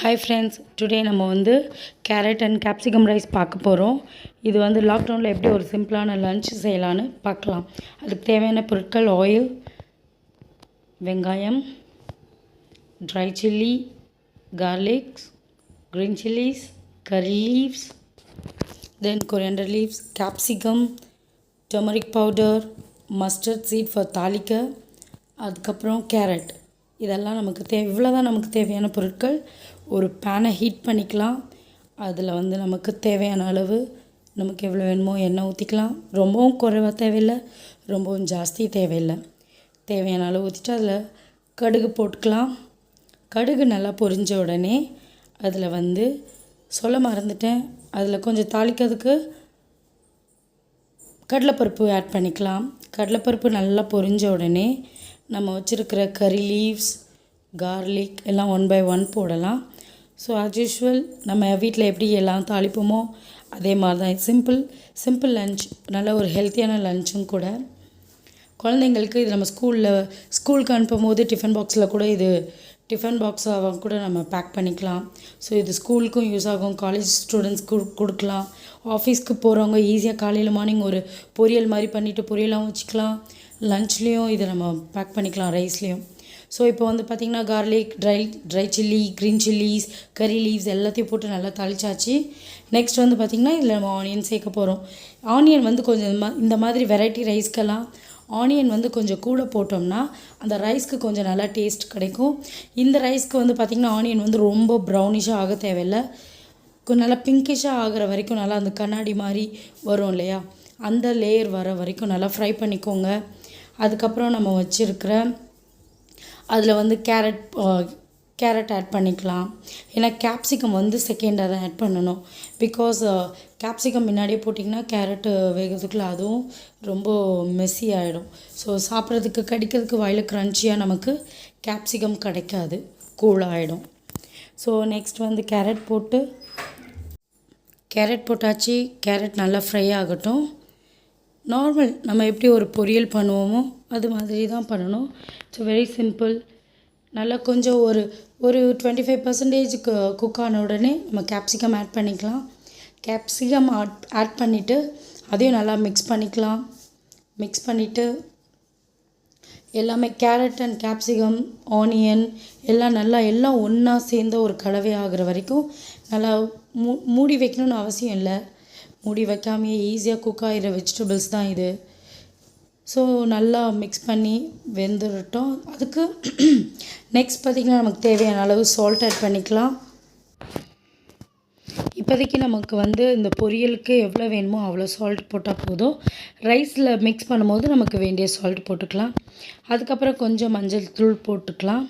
Hi friends today நம்ம வந்து carat and capsicum rice பார்க்க போகிறோம் இது வந்து லாக்டவுனில் எப்படி ஒரு சிம்பிளான லன்ச் செய்யலான்னு பார்க்கலாம். அதுக்கு தேவையான பொருட்கள் ஆயில் வெங்காயம் dry chilli garlics green chillies curry leaves then coriander leaves capsicum turmeric powder mustard seed for தாளிக்க அதுக்கப்புறம் கேரட் இதெல்லாம் நமக்கு தே இவ்வளோ தான் நமக்கு தேவையான பொருட்கள். ஒரு பேனை ஹீட் பண்ணிக்கலாம். அதில் வந்து நமக்கு தேவையான அளவு நமக்கு எவ்வளோ வேணுமோ எண்ணெய் ஊற்றிக்கலாம் ரொம்பவும் குறைவாக தேவையில்லை ரொம்பவும் ஜாஸ்தி தேவையில்லை. தேவையான அளவு ஊற்றிட்டு அதில் கடுகு போட்டுக்கலாம். கடுகு நல்லா பொரிஞ்ச உடனே அதில் வந்து சொல்ல மறந்துட்டேன். அதில் கொஞ்சம் தாளிக்கிறதுக்கு கடலைப்பருப்பு ஆட் பண்ணிக்கலாம். கடலைப்பருப்பு நல்லா பொரிஞ்ச உடனே நம்ம வச்சுருக்கிற கறி லீவ்ஸ் கார்லிக் எல்லாம் ஒன் பை ஒன் போடலாம். ஸோ ஆஸ் யூஷுவல் நம்ம வீட்டில் எப்படி எல்லாம் தாளிப்போமோ அதே மாதிரி தான் சிம்பிள் சிம்பிள் லஞ்ச் நல்ல ஒரு ஹெல்த்தியான லஞ்சும் கூட. குழந்தைங்களுக்கு இது நம்ம ஸ்கூலில் ஸ்கூலுக்கு அனுப்பும் போது டிஃபன் பாக்ஸில் கூட இது டிஃபன் பாக்ஸாக கூட நம்ம பேக் பண்ணிக்கலாம். ஸோ இது ஸ்கூலுக்கும் யூஸ் ஆகும். காலேஜ் ஸ்டூடெண்ட்ஸ்க்கு கொடுக்கலாம். ஆஃபீஸ்க்கு போகிறவங்க ஈஸியாக காலையில் மார்னிங் ஒரு பொரியல் மாதிரி பண்ணிவிட்டு பொரியலாகவும் வச்சுக்கலாம். லஞ்ச்லேயும் இதை நம்ம பேக் பண்ணிக்கலாம் ரைஸ்லேயும் ஸோ இப்போ வந்து பார்த்திங்கன்னா garlic dry dry chilli green chillies curry leaves எல்லாத்தையும் போட்டு நல்லா தாளிச்சாச்சு. நெக்ஸ்ட் வந்து பார்த்திங்கன்னா இதில் நம்ம ஆனியன் சேர்க்க போகிறோம் ஆனியன் வந்து கொஞ்சம் இந்த மாதிரி வெரைட்டி ரைஸ்க்கெல்லாம் ஆனியன் வந்து கொஞ்சம் கூட போட்டோம்னா அந்த ரைஸ்க்கு கொஞ்சம் நல்லா டேஸ்ட் கிடைக்கும். இந்த ரைஸ்க்கு வந்து பார்த்திங்கன்னா ஆனியன் வந்து ரொம்ப ப்ரௌனிஷாக ஆக தேவையில்லை. கொஞ்சம் நல்லா பிங்கிஷாக ஆகிற வரைக்கும் நல்லா அந்த கண்ணாடி மாதிரி வரும் இல்லையா? அந்த லேயர் வர வரைக்கும் நல்லா ஃப்ரை பண்ணிக்கோங்க. அதுக்கப்புறம் நம்ம வச்சுருக்கிற அதில் வந்து கேரட் கேரட் ஆட் பண்ணிக்கலாம். ஏன்னா கேப்சிகம் வந்து செகண்டாக தான் ஆட் பண்ணணும். பிகாஸ் கேப்சிகம் முன்னாடியே போட்டிங்கன்னா கேரட்டு வேகிறதுக்குள்ள அதுவும் ரொம்ப மெஸ்ஸி ஆகிடும் ஸோ சாப்பிட்றதுக்கு கடிக்கிறதுக்கு வாயில் க்ரன்ச்சியாக நமக்கு கேப்சிகம் கிடைக்காது. கூல் ஆகிடும் ஸோ நெக்ஸ்ட் வந்து கேரட் போட்டு கேரட் போட்டாச்சு. கேரட் நல்லா ஃப்ரை ஆகட்டும். நார்மல் நம்ம எப்படி ஒரு பொரியல் பண்ணுவோமோ அது மாதிரி தான் பண்ணணும். ஸோ வெரி சிம்பிள் நல்லா கொஞ்சம் ஒரு ஒரு டுவெண்ட்டி ஃபைவ் பர்சன்டேஜுக்கு குக் ஆன உடனே நம்ம கேப்சிகம் ஆட் பண்ணிக்கலாம். கேப்சிகம் ஆட் ஆட் பண்ணிவிட்டு அதையும் நல்லா மிக்ஸ் பண்ணிக்கலாம். மிக்ஸ் பண்ணிவிட்டு எல்லாமே கேரட் அண்ட் கேப்சிகம் ஆனியன் எல்லாம் நல்லா எல்லாம் ஒன்றா சேர்ந்த ஒரு கலவை ஆகிற வரைக்கும் நல்லா மூ மூடி வைக்கணும்னு அவசியம் இல்லை. மூடி வைக்காமையே ஈஸியாக குக் ஆகிற வெஜிடபிள்ஸ் தான் இது. ஸோ நல்லா மிக்ஸ் பண்ணி வெந்துடட்டும் அதுக்கு நெக்ஸ்ட் பார்த்திங்கன்னா நமக்கு தேவையான அளவு சால்ட் ஆட் பண்ணிக்கலாம். இப்போதைக்கு நமக்கு வந்து இந்த பொரியலுக்கு எவ்வளோ வேணுமோ அவ்வளோ சால்ட் போட்டால் போதும். ரைஸில் மிக்ஸ் பண்ணும்போது நமக்கு வேண்டிய சால்ட் போட்டுக்கலாம். அதுக்கப்புறம் கொஞ்சம் மஞ்சள் தூள் போட்டுக்கலாம்.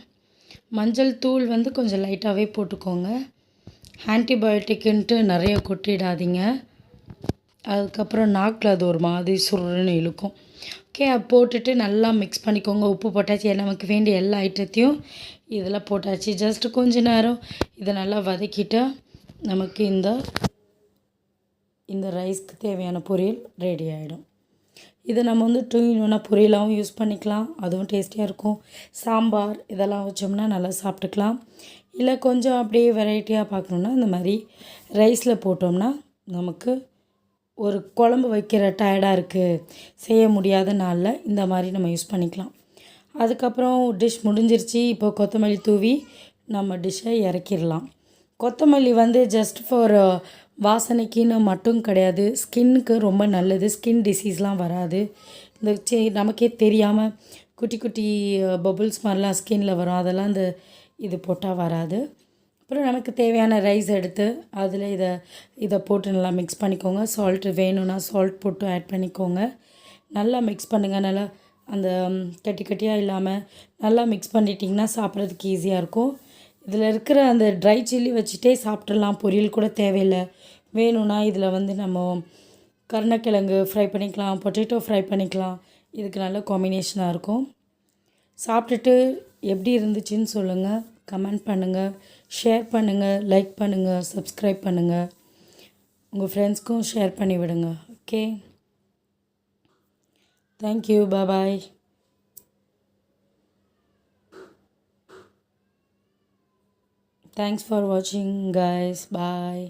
மஞ்சள் தூள் வந்து கொஞ்சம் லைட்டாகவே போட்டுக்கோங்க. ஆன்டிபயோட்டிக்குன்ட்டு நிறைய கொட்டிடாதீங்க. அதுக்கப்புறம் நாக்கில் அது ஒரு மாதிரி சுருன்னு இழுக்கும். ஓகே போட்டுட்டு நல்லா மிக்ஸ் பண்ணிக்கோங்க. உப்பு போட்டாச்சு நமக்கு வேண்டிய எல்லா ஐட்டத்தையும் இதில் போட்டாச்சு. ஜஸ்ட் கொஞ்ச நேரம் இதை நல்லா வதக்கிட்டால் நமக்கு இந்த இந்த ரைஸ்க்கு தேவையான பொரியல் ரெடி ஆகிடும் இதை நம்ம வந்து டூ இன் பொரியலாகவும் யூஸ் பண்ணிக்கலாம். அதுவும் டேஸ்டியாக இருக்கும். சாம்பார் இதெல்லாம் வச்சோம்னா நல்லா சாப்பிட்டுக்கலாம். இல்லை கொஞ்சம் அப்படியே வெரைட்டியாக பார்க்கணுன்னா இந்த மாதிரி ரைஸில் போட்டோம்னா நமக்கு ஒரு குழம்பு வைக்கிற டயர்டாக இருக்குது செய்ய முடியாத நாளில் இந்த மாதிரி நம்ம யூஸ் பண்ணிக்கலாம். அதுக்கப்புறம் டிஷ் முடிஞ்சிருச்சு இப்போ கொத்தமல்லி தூவி நம்ம டிஷ்ஷை இறக்கிடலாம். கொத்தமல்லி வந்து ஜஸ்ட் ஃபார் வாசனைக்குன்னு மட்டும் கிடையாது ஸ்கின்னுக்கு ரொம்ப நல்லது ஸ்கின் டிசீஸ்லாம் வராது. இந்த சி நமக்கே தெரியாமல் குட்டி குட்டி பபுள்ஸ் மாதிரிலாம் ஸ்கின்னில் வரும் அதெல்லாம் இந்த இது போட்டால் வராது. அப்புறம் நமக்கு தேவையான ரைஸ் எடுத்து அதில் இதை இதை போட்டு நல்லா மிக்ஸ் பண்ணிக்கோங்க. சால்ட்டு வேணும்னா சால்ட் போட்டு ஆட் பண்ணிக்கோங்க. நல்லா மிக்ஸ் பண்ணுங்கள் நல்லா அந்த கட்டி கட்டியாக இல்லாமல் நல்லா மிக்ஸ் பண்ணிட்டிங்கன்னா சாப்பிட்றதுக்கு ஈஸியாக இருக்கும். இதில் இருக்கிற அந்த ட்ரை சில்லி வச்சுட்டே சாப்பிட்றலாம் பொரியல் கூட தேவையில்லை. வேணும்னா இதில் வந்து நம்ம கருணக்கிழங்கு ஃப்ரை பண்ணிக்கலாம். பொட்டேட்டோ ஃப்ரை பண்ணிக்கலாம். இதுக்கு நல்ல காம்பினேஷனாக இருக்கும். சாப்பிட்டுட்டு எப்படி இருந்துச்சுன்னு சொல்லுங்கள் கமெண்ட் பண்ணுங்கள் ஷேர் பண்ணுங்கள் லைக் பண்ணுங்கள் சப்ஸ்கிரைப் பண்ணுங்கள் உங்கள் ஃப்ரெண்ட்ஸ்க்கும் ஷேர் பண்ணி விடுங்க okay? Thank you bye thanks for வாட்சிங் கைஸ் பாய்